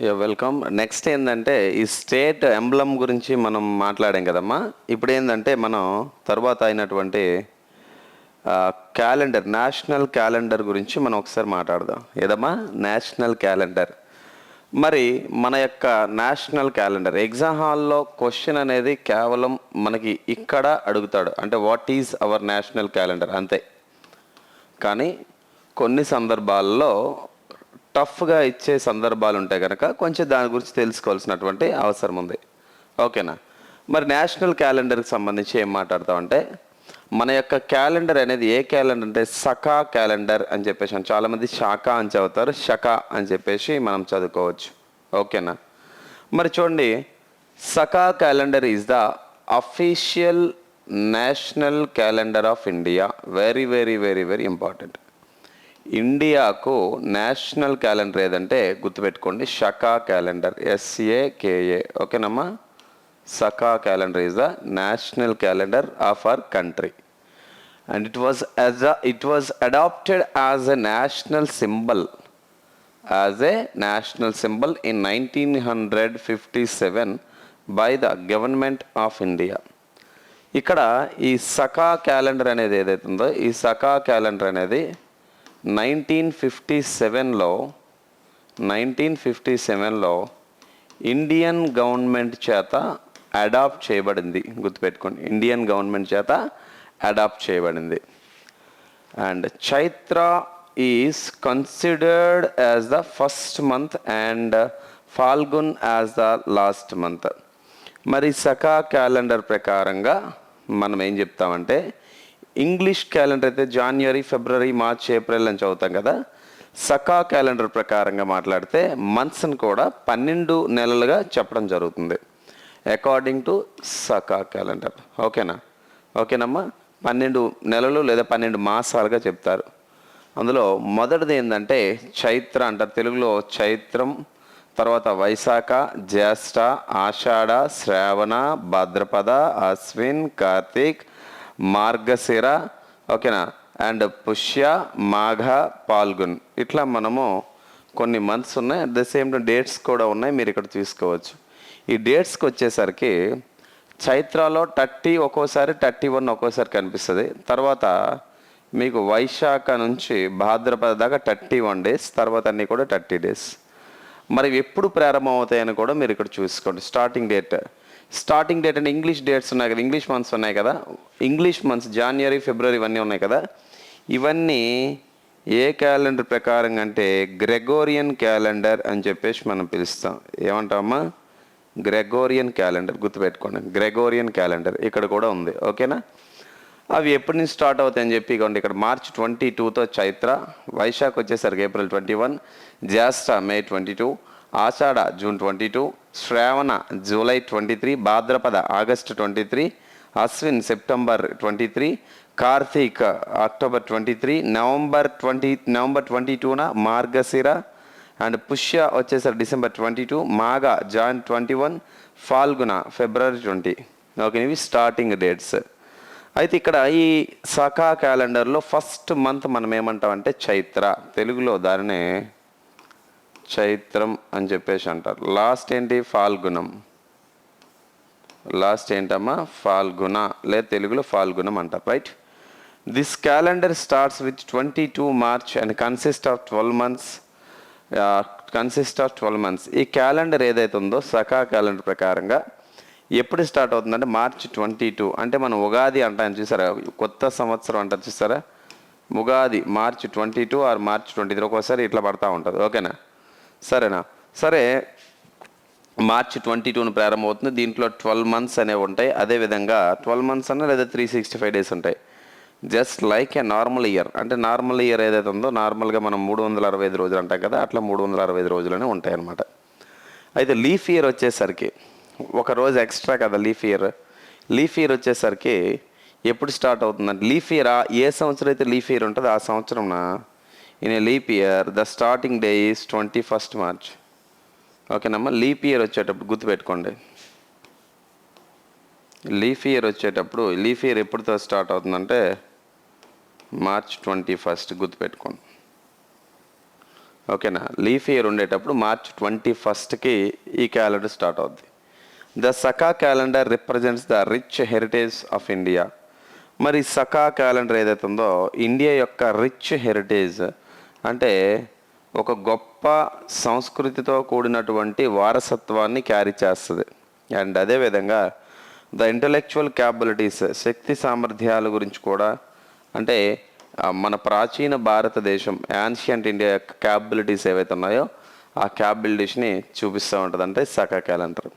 Yeah welcome next ఏంటంటే ఈ state emblem గురించి మనం మాట్లాడాం కదమ్మా. ఇప్పుడు ఏంటంటే మనం తర్వాత అయినటువంటి క్యాలెండర్ నేషనల్ క్యాలెండర్ గురించి మనం ఒకసారి మాట్లాడదాం. ఏదమ్మా? నేషనల్ క్యాలెండర్ మరి మన యొక్క నేషనల్ క్యాలెండర్ ఎగ్జామ్ హాల్లో క్వశ్చన్ అనేది కేవలం మనకి ఇక్కడ అడుగుతాడు. అంటే what is our national calendar అంతే. కానీ కొన్ని సందర్భాల్లో టఫ్గా ఇచ్చే సందర్భాలు ఉంటాయి కనుక కొంచెం దాని గురించి తెలుసుకోవాల్సినటువంటి అవసరం ఉంది. ఓకేనా? మరి నేషనల్ క్యాలెండర్కి సంబంధించి ఏం మాట్లాడతామంటే మన యొక్క క్యాలెండర్ అనేది ఏ క్యాలెండర్ అంటే సఖా క్యాలెండర్ అని చెప్పేసి చాలామంది శాఖ అని చదువుతారు షకా అని చెప్పేసి మనం చదువుకోవచ్చు. ఓకేనా? మరి చూడండి Saka calendar is the official national calendar of India. Very very very very important. ఇండియాకు నేషనల్ క్యాలెండర్ ఏదంటే గుర్తుపెట్టుకోండి Saka calendar S A K A ఓకేనమ్మా? Saka calendar is the national calendar of our country and it was as a it was adopted as a national symbol as a national symbol in nineteen hundred fifty seven by the government of India ఇక్కడ ఈ Saka calendar అనేది ఏదైతుందో ఉందో ఈ Saka calendar అనేది nineteen fifty సెవెన్లో nineteen fifty సెవెన్లో Indian government చేత అడాప్ట్ చేయబడింది. గుర్తుపెట్టుకోండి ఇండియన్ గవర్నమెంట్ చేత అడాప్ట్ చేయబడింది. And Chaitra is considered as the first month and Phalgun as the last month. మరి సకా క్యాలెండర్ ప్రకారంగా మనం ఏం చెప్తామంటే ఇంగ్లీష్ క్యాలెండర్ అయితే జాన్వరి ఫిబ్రవరి మార్చ్ ఏప్రిల్ అని చదువుతాం కదా. సకా క్యాలెండర్ ప్రకారంగా మాట్లాడితే మంత్స్ని కూడా పన్నెండు నెలలుగా చెప్పడం జరుగుతుంది. According to Saka calendar. ఓకేనా? ఓకేనమ్మా? పన్నెండు నెలలు లేదా పన్నెండు మాసాలుగా చెప్తారు. అందులో మొదటిది ఏంటంటే చైత్ర అంటారు. తెలుగులో చైత్రం తర్వాత వైశాఖ జ్యేష్ఠ ఆషాఢ శ్రావణ భాద్రపద అశ్విన్ కార్తీక్ మార్గశిర ఓకేనా? అండ్ పుష్య మాఘ పాల్గున్. ఇట్లా మనము కొన్ని మంత్స్ ఉన్నాయి. At the same time dates కూడా ఉన్నాయి. మీరు ఇక్కడ తీసుకోవచ్చు. ఈ డేట్స్కి వచ్చేసరికి చైత్రాలో థర్టీ ఒక్కోసారి థర్టీ వన్ ఒక్కోసారి కనిపిస్తుంది. తర్వాత మీకు వైశాఖ నుంచి భాద్రపద దాకా థర్టీ వన్ డేస్ తర్వాత అన్నీ కూడా థర్టీ డేస్ మరి ఎప్పుడు ప్రారంభం అవుతాయని కూడా మీరు ఇక్కడ చూసుకోండి. స్టార్టింగ్ డేట్ స్టార్టింగ్ డేట్ అంటే ఇంగ్లీష్ డేట్స్ ఉన్నాయి కదా ఇంగ్లీష్ మంత్స్ ఉన్నాయి కదా. ఇంగ్లీష్ మంత్స్ జనవరి ఫిబ్రవరి ఇవన్నీ ఉన్నాయి కదా. ఇవన్నీ ఏ క్యాలెండర్ ప్రకారం అంటే గ్రెగోరియన్ క్యాలెండర్ అని చెప్పేసి మనం పిలుస్తాం. ఏమంటామా గ్రెగోరియన్ క్యాలెండర్ గుర్తుపెట్టుకోండి. గ్రెగోరియన్ క్యాలెండర్ ఇక్కడ కూడా ఉంది. ఓకేనా? అవి ఎప్పటి నుంచి స్టార్ట్ అవుతాయని చెప్పి ఇగోండి ఇక్కడ మార్చ్ ట్వంటీ టూతో చైత్ర వైశాఖ వచ్చేసరికి April twenty one జాస్ట్రా May twenty two Ashadha June twenty two Shravana July twenty three Bhadrapada August twenty three Ashwin September twenty three Kartik October twenty three November twenty November twenty టూన Margashira and Pushya వచ్చేసరి December twenty two Magha Jan twenty one Phalguna February twenty. Okay ఇవి starting dates. అయితే ఇక్కడ ఈ సఖా క్యాలెండర్లో first month మనం ఏమంటామంటే చైత్ర. తెలుగులో దానినే చైత్రం అని చెప్పేసి అంటారు. లాస్ట్ ఏంటి? ఫాల్గుణం. లాస్ట్ ఏంటమ్మా? ఫాల్గుణ. లేదా తెలుగులో ఫాల్గుణం అంటారు. Right? This calendar starts with twenty two March and consist of twelve months consist of twelve months. ఈ క్యాలెండర్ ఏదైతే ఉందో సఖా క్యాలెండర్ ప్రకారంగా ఎప్పుడు స్టార్ట్ అవుతుందంటే మార్చ్ ట్వంటీ టూ. అంటే మనం ఉగాది అంటాను చూసారా? కొత్త సంవత్సరం అంటారు చూసారా? Ugadi March twenty two or March twenty three. ఒక్కోసారి ఇట్లా పడతా ఉంటుంది. ఓకేనా? సరేనా? సరే మార్చ్ ట్వంటీ టూను ప్రారంభమవుతుంది. దీంట్లో ట్వెల్వ్ మంత్స్ అనేవి ఉంటాయి. అదేవిధంగా ట్వెల్వ్ మంత్స్ అన్న లేదా త్రీ సిక్స్టీ ఫైవ్ డేస్ ఉంటాయి. Just like a normal year. అంటే నార్మల్ ఇయర్ ఏదైతే ఉందో నార్మల్గా మనం మూడు వందల అరవై ఐదు రోజులు అంటాం కదా అట్లా మూడు వందల అరవై ఐదు రోజులనే ఉంటాయి అన్నమాట అయితే లీఫ్ ఇయర్ వచ్చేసరికి ఒక రోజు ఎక్స్ట్రా కదా లీఫ్ ఇయర్. లీఫ్ ఇయర్ వచ్చేసరికి ఎప్పుడు స్టార్ట్ అవుతుందంటే లీఫ్ ఇయర్ ఏ సంవత్సరం అయితే లీఫ్ ఇయర్ ఉంటుందో ఆ సంవత్సరం in a leap year the starting day is twenty first March. ఓకేనమ్మా లీప్ ఇయర్ వచ్చేటప్పుడు గుర్తుపెట్టుకోండి. లీఫ్ ఇయర్ వచ్చేటప్పుడు లీఫ్ ఇయర్ ఎప్పుడుతో స్టార్ట్ అవుతుందంటే మార్చ్ ట్వంటీ ఫస్ట్ గుర్తుపెట్టుకోండి. ఓకేనా లీఫ్ ఇయర్ ఉండేటప్పుడు మార్చ్ ట్వంటీ ఫస్ట్కి ఈ క్యాలెండర్ స్టార్ట్ అవుద్ది. The Saka calendar represents the rich heritage of India. మరి సకా క్యాలెండర్ ఏదైతే ఉందో ఇండియా యొక్క రిచ్ హెరిటేజ్ అంటే ఒక గొప్ప సంస్కృతితో కూడినటువంటి వారసత్వాన్ని క్యారీ చేస్తుంది. అండ్ అదేవిధంగా ద ఇంటలెక్చువల్ క్యాపబిలిటీస్ శక్తి సామర్థ్యాల గురించి కూడా అంటే మన ప్రాచీన భారతదేశం యాన్షియంట్ ఇండియా యొక్క క్యాపబిలిటీస్ ఏవైతే ఉన్నాయో ఆ క్యాపబిలిటీస్ని చూపిస్తూ ఉంటుంది. అంటే సకా క్యాలెండర్.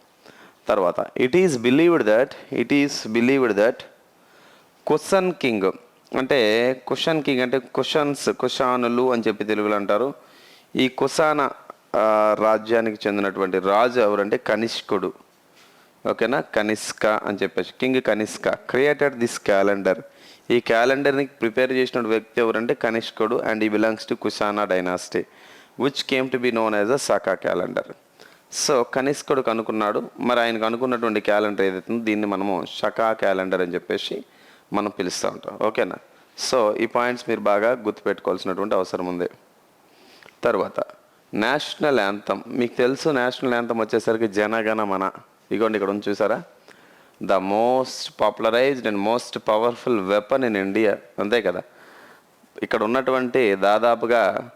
తర్వాత it is believed that it is believed that Kushan king అంటే కుషన్ కింగ్ అంటే కుషన్స్ కుషానులు అని చెప్పి తెలుగులో అంటారు. ఈ కుషాన రాజ్యానికి చెందినటువంటి రాజు ఎవరంటే కనిష్కుడు. ఓకేనా? కనిష్క అని చెప్పేసి king Kanishka. Created this calendar ఈ క్యాలెండర్ని ప్రిపేర్ చేసిన వ్యక్తి ఎవరంటే కనిష్కుడు అండ్ ఈ belongs to Kushana dynasty which came to be known as a Saka calendar so కనిష్కుడు కనుక్కున్నాడు. మరి ఆయనకు అనుకున్నటువంటి క్యాలెండర్ ఏదైతుందో దీన్ని మనము షకా క్యాలెండర్ అని చెప్పేసి మనం పిలుస్తూ ఉంటాం. ఓకేనా? సో ఈ పాయింట్స్ మీరు బాగా గుర్తుపెట్టుకోవాల్సినటువంటి అవసరం ఉంది. తర్వాత నేషనల్ యాంథమ్ మీకు తెలుసు నేషనల్ యాంథమ్ వచ్చేసరికి జనగణ మన ఇగోండి ఇక్కడ ఉంది చూసారా? The most popularized and most powerful weapon in India అంతే కదా? ఇక్కడ ఉన్నటువంటి దాదాపుగా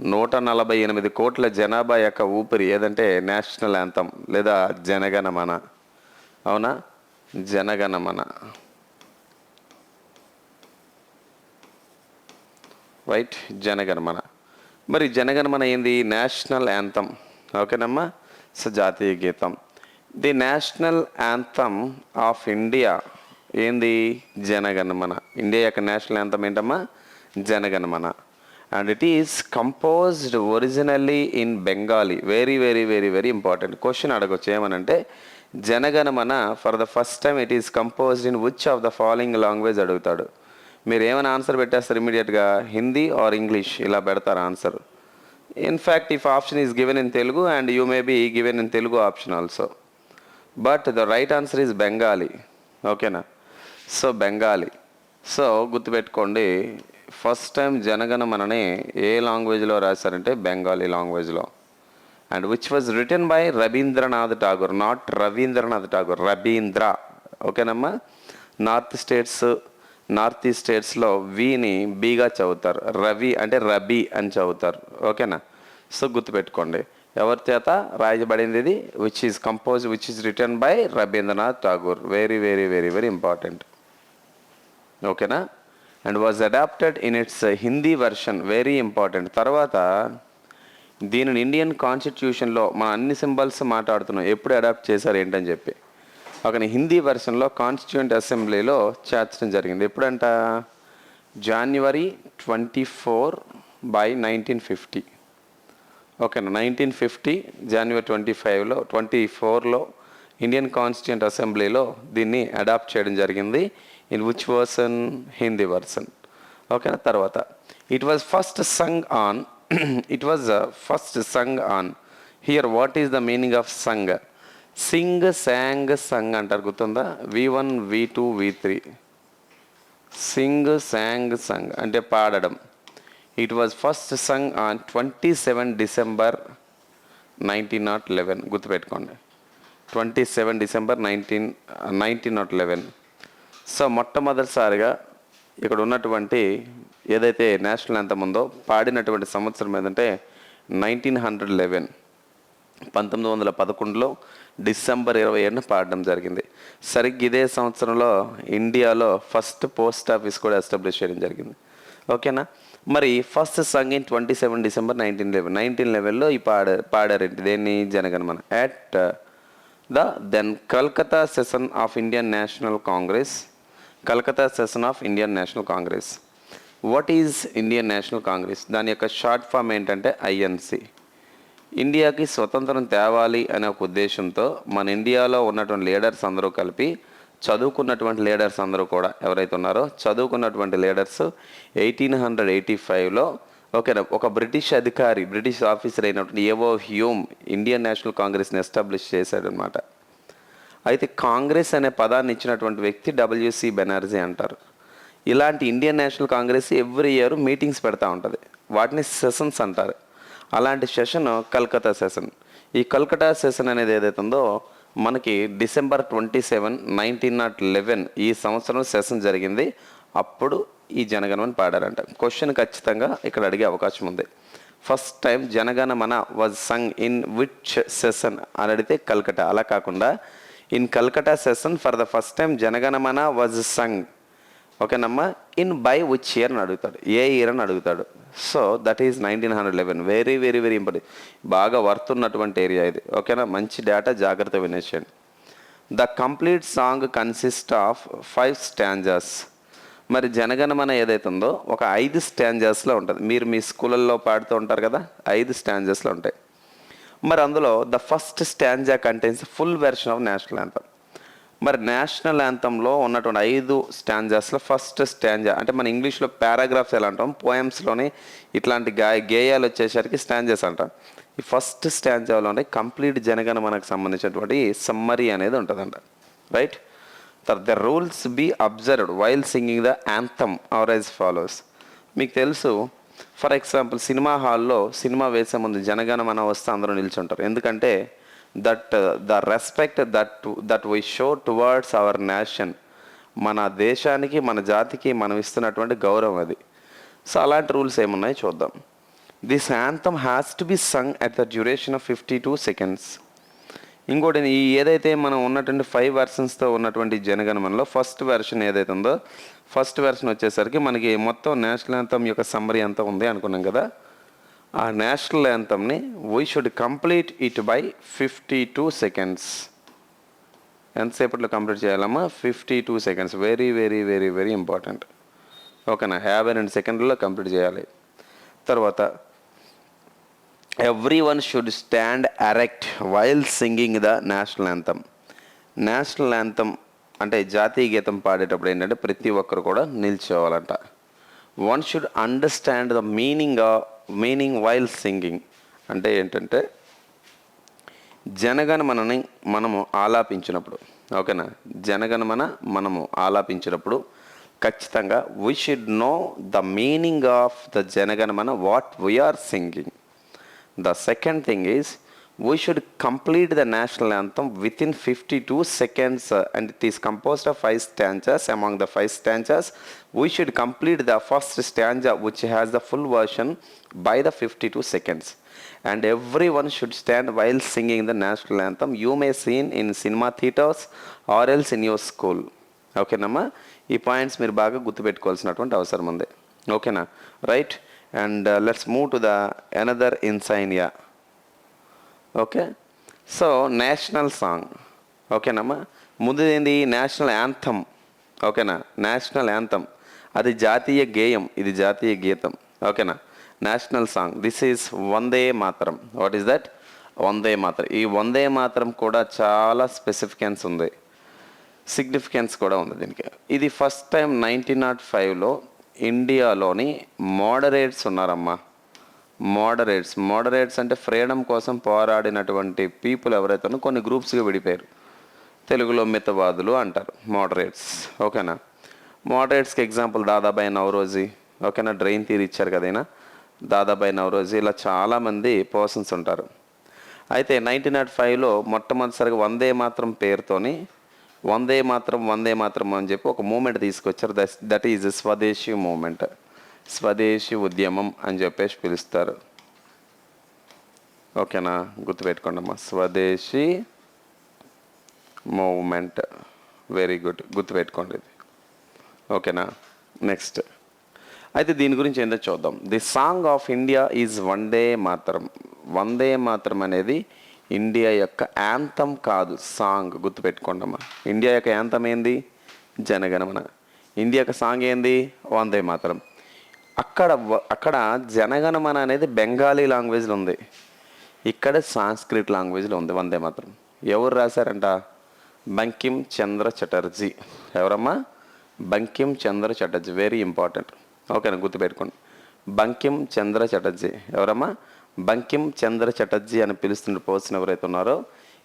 నూట నలభై ఎనిమిది కోట్ల జనాభా యొక్క ఊపిరి ఏదంటే నేషనల్ యాంథమ్ లేదా జనగణమన. అవునా? జనగణమన. రైట్ జనగణమన. మరి జనగణమన ఏంది? నేషనల్ యాంతమ్ ఓకేనమ్మా? సో జాతీయ గీతం. The national anthem of India ఏంది? జనగణమన. ఇండియా యొక్క నేషనల్ యాంతమ్ ఏంటమ్మా? Jana Gana Mana. And it is composed originally in Bengali very very very very important question అడగొచ్చు. ఏమనంటే Jana Gana Mana for the first time it is composed in which of the following language అడుగుతాడు? మీరు ఏమైనా answer పెట్టేస్తారు ఇమీడియట్గా Hindi are English ఇలా పెడతారు answer in fact if option is given in Telugu and you may be given in Telugu option also but the right answer is Bengali ఓకేనా so Bengali so గుర్తుపెట్టుకోండి. First time జనగణమనని ఏ లాంగ్వేజ్లో రాశారంటే బెంగాలీ లాంగ్వేజ్లో and which was written by Rabindranath Tagore not Rabindranath Tagore Rabindra ఓకేనమ్మా north states north east స్టేట్స్లో విని బీగా చదువుతారు. రవి అంటే రబీ అని చదువుతారు. ఓకేనా? సో గుర్తుపెట్టుకోండి. ఎవరి చేత? రాయబడింది ఇది which is compose which is written by Rabindranath Tagore. Very very very very important ఓకేనా? And was adopted in its Hindi version very important తర్వాత దీనిని ఇండియన్ కాన్స్టిట్యూషన్లో మన అన్ని సింబల్స్ మాట్లాడుతున్నాం. ఎప్పుడు అడాప్ట్ చేశారు ఏంటని చెప్పి. ఒకని హిందీ వెర్షన్లో కాన్స్టిట్యూంట్ అసెంబ్లీలో చేర్చడం జరిగింది. ఎప్పుడంట? January twenty four by nineteen fifty ఓకేనా? నైన్టీన్ ఫిఫ్టీ జనవరి ట్వంటీ ఫైవ్లో ట్వంటీ ఫోర్లో ఇండియన్ కాన్స్టిట్యూంట్ అసెంబ్లీలో దీన్ని అడాప్ట్ చేయడం జరిగింది. In which version Hindi version ఓకేనా? తర్వాత it was first sung on it was first sung on here what is the meaning of sung sing sang sung అంటారు గుర్తుందా? V one V two V three. Sing sang sung అంటే పాడడం. It was first sung on twenty seven December nineteen nought eleven గుర్తుపెట్టుకోండి. Twenty seven December nineteen nineteen nought eleven so మొట్టమొదటిసారిగా ఇక్కడ ఉన్నటువంటి ఏదైతే national ఎంత ఉందో పాడినటువంటి సంవత్సరం ఏదంటే నైన్టీన్ హండ్రెడ్ లెవెన్ పంతొమ్మిది వందల పదకొండులో డిసెంబర్ ఇరవై ఏడున పాడడం జరిగింది. సరిగ్గా ఇదే సంవత్సరంలో ఇండియాలో ఫస్ట్ పోస్ట్ ఆఫీస్ కూడా ఎస్టాబ్లిష్ చేయడం జరిగింది. ఓకేనా? మరి first sung in twenty seven December nineteen eleven. Nineteen లెవెన్లో ఈ పాడ పాడారేంటి దేన్ని? Jana Gana Mana. At the then Calcutta session of Indian National Congress Calcutta session of Indian National Congress what is Indian National Congress దాని యొక్క షార్ట్ ఫామ్ ఏంటంటే INC ఇండియాకి స్వతంత్రం తేవాలి అనే ఒక ఉద్దేశంతో మన ఇండియాలో ఉన్నటువంటి లీడర్స్ అందరూ కలిపి చదువుకున్నటువంటి లీడర్స్ అందరూ కూడా ఎవరైతే ఉన్నారో చదువుకున్నటువంటి లీడర్స్ ఎయిటీన్ హండ్రెడ్ ఎయిటీ ఫైవ్లో ఓకేనా ఒక బ్రిటిష్ అధికారి బ్రిటిష్ ఆఫీసర్ అయినటువంటి A O Hume Indian National కాంగ్రెస్ని ఎస్టాబ్లిష్ చేశాడనమాట అయితే కాంగ్రెస్ అనే పదాన్ని ఇచ్చినటువంటి వ్యక్తి డబ్ల్యూసి బెనర్జీ అంటారు. ఇలాంటి Indian National Congress every year meetings పెడతా ఉంటుంది. వాటిని సెషన్స్ అంటారు. అలాంటి సెషన్ కల్కత్తా సెషన్ ఈ కల్కటా సెషన్ అనేది ఏదైతే ఉందో మనకి December twenty seven nineteen nought eleven ఈ సంవత్సరం సెషన్ జరిగింది. అప్పుడు ఈ జనగణమని పాడారంట. క్వశ్చన్ ఖచ్చితంగా ఇక్కడ అడిగే అవకాశం ఉంది. First time Jana Gana Mana was sung in which session అని అడిగితే కల్కటా. అలా కాకుండా in Calcutta session for the first time Jana Gana Mana was sung ఓకేనమ్మా? ఇన్ బై విచ్ ఇయర్ అని అడుగుతాడు. ఏ ఇయర్ అని అడుగుతాడు. So that is nineteen hundred eleven very very very important బాగా వర్త్ ఉన్నటువంటి ఏరియా ఇది. ఓకేనా? మంచి డేటా జాగ్రత్త వినేసేయండి the complete song consist of five stanzas మరి జనగణమన ఏదైతే ఉందో ఒక ఐదు స్టాంజర్స్లో ఉంటుంది. మీరు మీ స్కూళ్ళల్లో పాడుతూ ఉంటారు కదా ఐదు స్టాంజర్స్లో ఉంటాయి. మరి అందులో the first stanza contains full version of national anthem మరి నేషనల్ యాంథంలో ఉన్నటువంటి ఐదు స్టాంజాస్లో ఫస్ట్ స్టాంజా అంటే మన ఇంగ్లీష్లో పారాగ్రాఫ్స్ ఎలా అంటాం? పోయమ్స్లోని ఇట్లాంటి గా గేయాలు వచ్చేసరికి స్టాంజాస్ అంటాం. ఈ ఫస్ట్ స్టాంజాలోనే కంప్లీట్ జనగణ మనకు సంబంధించినటువంటి సమ్మరీ అనేది ఉంటుందంట. రైట్? తర్వాత the rules be observed while singing the anthem are as follows. మీకు తెలుసు ఫర్ ఎగ్జాంపుల్ సినిమా హాల్లో సినిమా వేసే ముందు జనగణమన వస్తే అందరూ నిల్చుంటారు. ఎందుకంటే that the respect that that we show towards our nation మన దేశానికి మన జాతికి మనం ఇస్తున్నటువంటి గౌరవం అది. సో అలాంటి రూల్స్ ఏమున్నాయి చూద్దాం. This anthem has to be sung at the duration of fifty two seconds ఇంకోటి ఈ ఏదైతే మనం ఉన్నటువంటి ఫైవ్ వెర్షన్స్తో ఉన్నటువంటి జనగణమనలో ఫస్ట్ వెర్షన్ ఏదైతే ఉందో ఫస్ట్ వెర్షన్ వచ్చేసరికి మనకి మొత్తం నేషనల్ అంతం యొక్క సమ్మరీ అంతా ఉంది అనుకున్నాం కదా. ఆ national యాంథమ్ని we should complete it by fifty two seconds ఎంతసేపట్లో complete చేయాలమ్మా? Fifty two seconds very very very very important ఓకేనా? యాభై రెండు సెకండ్లలో కంప్లీట్ చేయాలి. తర్వాత every one should stand erect while singing the national anthem national anthem అంటే జాతీయ గీతం పాడేటప్పుడు ఏంటంటే ప్రతి ఒక్కరు కూడా నిల్చోవాలంట. One should understand the meaning meaning while singing అంటే ఏంటంటే జనగణమనని మనము ఆలాపించినప్పుడు ఓకేనా? జనగణమన మనము ఆలాపించినప్పుడు ఖచ్చితంగా we should know the meaning of the Jana Gana Mana what we are singing the second thing is we should complete the national anthem within fifty two seconds and it is composed of five stanzas among the five stanzas we should complete the first stanza which has the full version by the fifty two seconds and every one should stand while singing the national anthem you may seen in cinema theatres or else in your school ఓకేనమ్మా ఈ points మీరు బాగా గుర్తుపెట్టుకోవాల్సినటువంటి అవసరం ఉంది. ఓకేనా right and let's move to the another insignia okay? So national song. ఓకేనమ్మా? ముందు ఏంది నేషనల్ యాంథమ్. ఓకేనా? National anthem. అది జాతీయ గేయం. ఇది జాతీయ గీతం. ఓకేనా? National song. This is Vande Mataram. What is that? వందే మాత్రం. ఈ వందే మాత్రం కూడా చాలా స్పెసిఫికెన్స్ ఉంది. సిగ్నిఫికెన్స్ కూడా ఉంది దీనికి. ఇది ఫస్ట్ టైం నైన్టీన్ నాట్ ఫైవ్లో ఇండియాలోని మోడరేట్స్ ఉన్నారమ్మా. మోడరేట్స్ మోడరేట్స్ అంటే ఫ్రీడమ్ కోసం పోరాడినటువంటి పీపుల్ ఎవరైతే కొన్ని గ్రూప్స్గా విడిపోయారు. తెలుగులో మితవాదులు అంటారు. మోడరేట్స్ ఓకేనా? మోడరేట్స్కి ఎగ్జాంపుల్ దాదాబాయి నవరోజీ ఓకేనా? డ్రెయిన్ తీరి ఇచ్చారు కదైనా దాదాబాయి నవరోజీ ఇలా చాలామంది పర్సన్స్ ఉంటారు. అయితే నైన్టీన్ నాట్ ఫైవ్లో మొట్టమొదటిసారిగా వందే మాత్రం పేరుతోని వందే మాత్రం వందే మాత్రం అని చెప్పి ఒక మూమెంట్ తీసుకొచ్చారు. దట్ ఈజ్ స్వదేశీ మూమెంట్ స్వదేశీ ఉద్యమం అని చెప్పేసి పిలుస్తారు. ఓకేనా? గుర్తుపెట్టుకోండమ్మా. స్వదేశీ మూమెంట్ వెరీ గుడ్. గుర్తుపెట్టుకోండి ఇది. ఓకేనా? నెక్స్ట్. అయితే దీని గురించి ఏంటో చూద్దాం. The song of India is Vande Mataram. Vande Mataram అనేది ఇండియా యొక్క యాంతం కాదు సాంగ్. గుర్తుపెట్టుకోండమ్మా. ఇండియా యొక్క యాంతం ఏంది? జనగణమన. ఇండియా యొక్క సాంగ్ ఏంది? వందే మాత్రం. అక్కడ అక్కడ జనగణమన అనేది బెంగాలీ లాంగ్వేజ్లో ఉంది. ఇక్కడ సాంస్క్రిట్ లాంగ్వేజ్లో ఉంది. వందే మాత్రం. ఎవరు రాశారంట? బంకిం చంద్ర చటర్జీ. ఎవరమ్మా? బంకిం చంద్ర చటర్జీ. వెరీ ఇంపార్టెంట్ ఓకేనా గుర్తుపెట్టుకోండి. బంకిం చంద్ర చటర్జీ. ఎవరమ్మా? బంకిం చంద్ర చటర్జీ అని పిలుస్తున్న పర్సన్ ఎవరైతే ఉన్నారో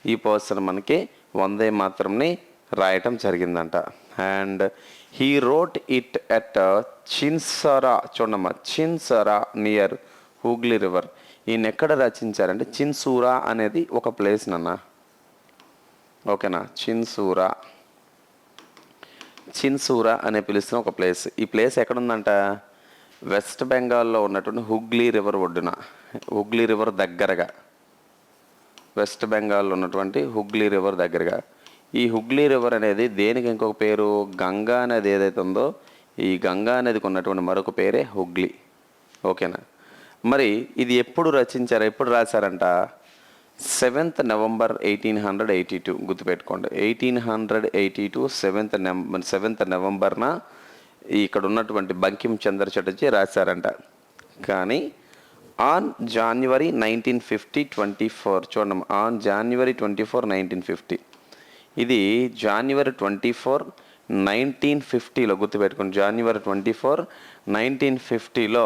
ఈ పర్సన్ మనకి వందే మాత్రంని రాయటం జరిగిందంట. And he wrote it at Chinsurah చూడమ్మా చిన్సరా నియర్ హూగ్లీ రివర్ ఈయన ఎక్కడ రచించారంటే చిన్సూరా అనేది ఒక ప్లేస్ నాన్న. ఓకేనా చిన్సూరా చిన్సూరా అనే పిలుస్తున్న ఒక ప్లేస్ ఈ ప్లేస్ ఎక్కడుందంట? వెస్ట్ బెంగాల్లో ఉన్నటువంటి హుగ్లీ రివర్ ఒడ్డున. హుగ్లీ రివర్ దగ్గరగా. వెస్ట్ బెంగాల్లో ఉన్నటువంటి హుగ్లీ రివర్ దగ్గరగా. ఈ హుగ్లీ రివర్ అనేది దేనికి ఇంకొక పేరు? గంగా నది ఏదైతే ఉందో ఈ గంగా నదికి ఉన్నటువంటి మరొక పేరే హుగ్లీ. ఓకేనా? మరి ఇది ఎప్పుడు రచించారు? ఎప్పుడు రాశారంట? Seventh November eighteen hundred eighty two. గుర్తుపెట్టుకోండి. Eighteen hundred eighty two seventh November seventh నవంబర్న ఇక్కడ ఉన్నటువంటి బంకిం చంద్ర చటర్జీ రాశారంట. కానీ on January nineteen fifty twenty four చూడండి on January twenty four nineteen fifty. ఇది జాన్యువరి ట్వంటీ ఫోర్ నైన్టీన్ ఫిఫ్టీలో గుర్తుపెట్టుకుని జాన్యువరి ట్వంటీ ఫోర్ నైన్టీన్ ఫిఫ్టీలో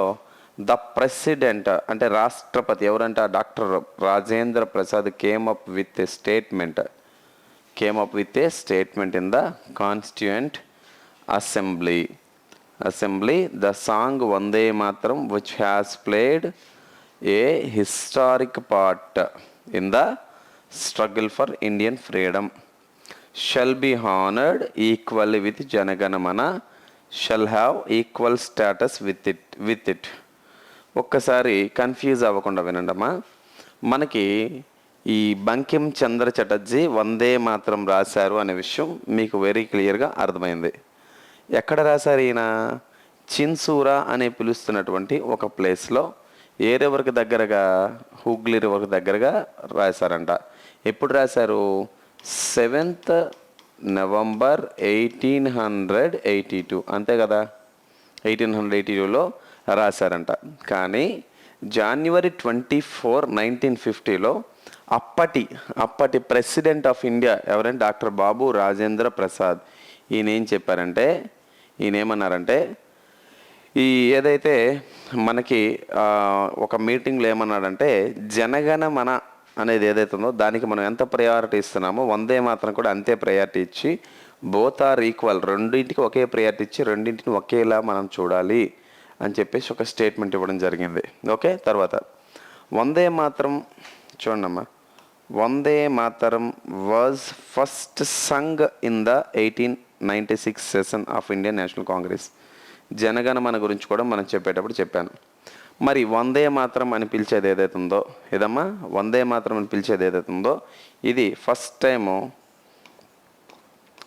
ద ప్రెసిడెంట్ అంటే రాష్ట్రపతి ఎవరంట doctor Rajendra Prasad came up with a statement came up with a statement in the constituent assembly assembly the song Vande Mataram which has played a historic part in the struggle for Indian freedom shall be honoured equal with Jana Gana Mana shall have equal status with it with it ఒక్కసారి confuse అవ్వకుండా వినండమ్మా. మనకి ఈ బంకిం చంద్ర చటర్జీ వందే మాత్రం రాశారు అనే విషయం మీకు వెరీ క్లియర్గా అర్థమైంది. ఎక్కడ రాశారు ఈయన? చిన్సూరా అనే పిలుస్తున్నటువంటి ఒక ప్లేస్లో ఏ రివర్కి దగ్గరగా? హుగ్లీ రివర్కి దగ్గరగా రాశారంట. ఎప్పుడు రాశారు? Seventh November eighteen hundred eighty two. అంతే కదా? ఎయిటీన్ హండ్రెడ్ ఎయిటీ టూలో రాశారంట. కానీ జాన్వరి ట్వంటీ ఫోర్ నైన్టీన్ ఫిఫ్టీలో అప్పటి అప్పటి ప్రెసిడెంట్ ఆఫ్ ఇండియా ఎవరంటే డాక్టర్ బాబు రాజేంద్ర ప్రసాద్. ఈయన ఏం చెప్పారంటే ఈయన ఏమన్నారంటే ఈ ఏదైతే మనకి ఒక మీటింగ్లో ఏమన్నాడంటే జనగణ మన అనేది ఏదైతే ఉందో దానికి మనం ఎంత ప్రయారిటీ ఇస్తున్నామో వందే మాత్రం కూడా అంతే ప్రయారిటీ ఇచ్చి బోత్ ఆర్ ఈక్వల్ రెండింటికి ఒకే ప్రయారిటీ ఇచ్చి రెండింటిని ఒకేలా మనం చూడాలి అని చెప్పేసి ఒక స్టేట్మెంట్ ఇవ్వడం జరిగింది. ఓకే? తర్వాత వందే మాత్రం చూడమ్మా Vande Mataram was first sung in the eighteen ninety six session of Indian National Congress Jana Gana Mana గురించి కూడా మనం చెప్పేటప్పుడు చెప్పాను. మరి వందే మాత్రం అని పిలిచేది ఏదైతే ఉందో ఇదమ్మా వందే మాత్రం అని పిలిచేది ఏదైతే ఉందో ఇది ఫస్ట్ టైము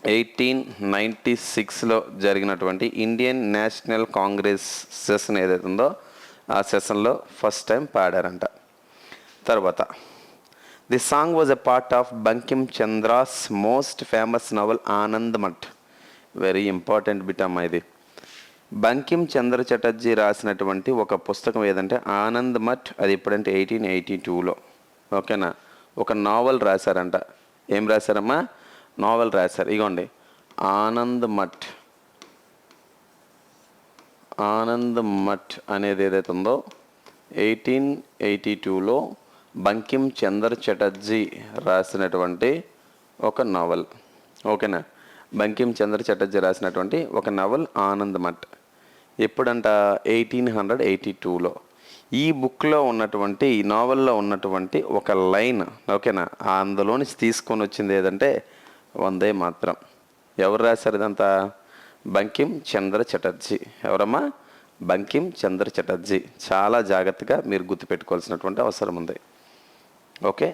ఎయిటీన్ నైంటీ సిక్స్లో జరిగినటువంటి ఇండియన్ నేషనల్ కాంగ్రెస్ సెషన్ ఏదైతే ఉందో ఆ సెషన్లో ఫస్ట్ టైం పాడారంట. తర్వాత the song was a part of Bankim Chandra's most famous novel Anand Math. Very important bit అమ్మా ఇది. బంకిం చంద్ర చటర్జీ రాసినటువంటి ఒక పుస్తకం ఏదంటే ఆనంద్ మఠ్ అది ఎప్పుడంటే ఎయిటీన్ ఎయిటీ టూలో. ఓకేనా? ఒక నావల్ రాశారంట. ఏం రాశారమ్మా? నావల్ రాశారు. ఇగోండి. ఆనంద్ మఠ్. ఆనంద్ మఠ్ అనేది ఏదైతే ఉందో ఎయిటీన్ ఎయిటీ టూలో బంకిం చంద్ర చటర్జీ రాసినటువంటి ఒక నావల్. ఓకేనా? బంకిం చంద్ర చటర్జీ రాసినటువంటి ఒక నవల్ ఆనంద్ మఠ్. ఎప్పుడంట? ఎయిటీన్ హండ్రెడ్ ఎయిటీ టూలో. ఈ బుక్లో ఉన్నటువంటి ఈ నావల్లో ఉన్నటువంటి ఒక లైన్ ఓకేనా? అందులోని తీసుకొని వచ్చింది ఏదంటే వందే మాత్రం. ఎవరు రాశారు ఇదంతా? బంకిం చంద్ర చటర్జీ. ఎవరమ్మా? బంకిం చంద్ర చటర్జీ. చాలా జాగ్రత్తగా మీరు గుర్తుపెట్టుకోవాల్సినటువంటి అవసరం ఉంది. ఓకే?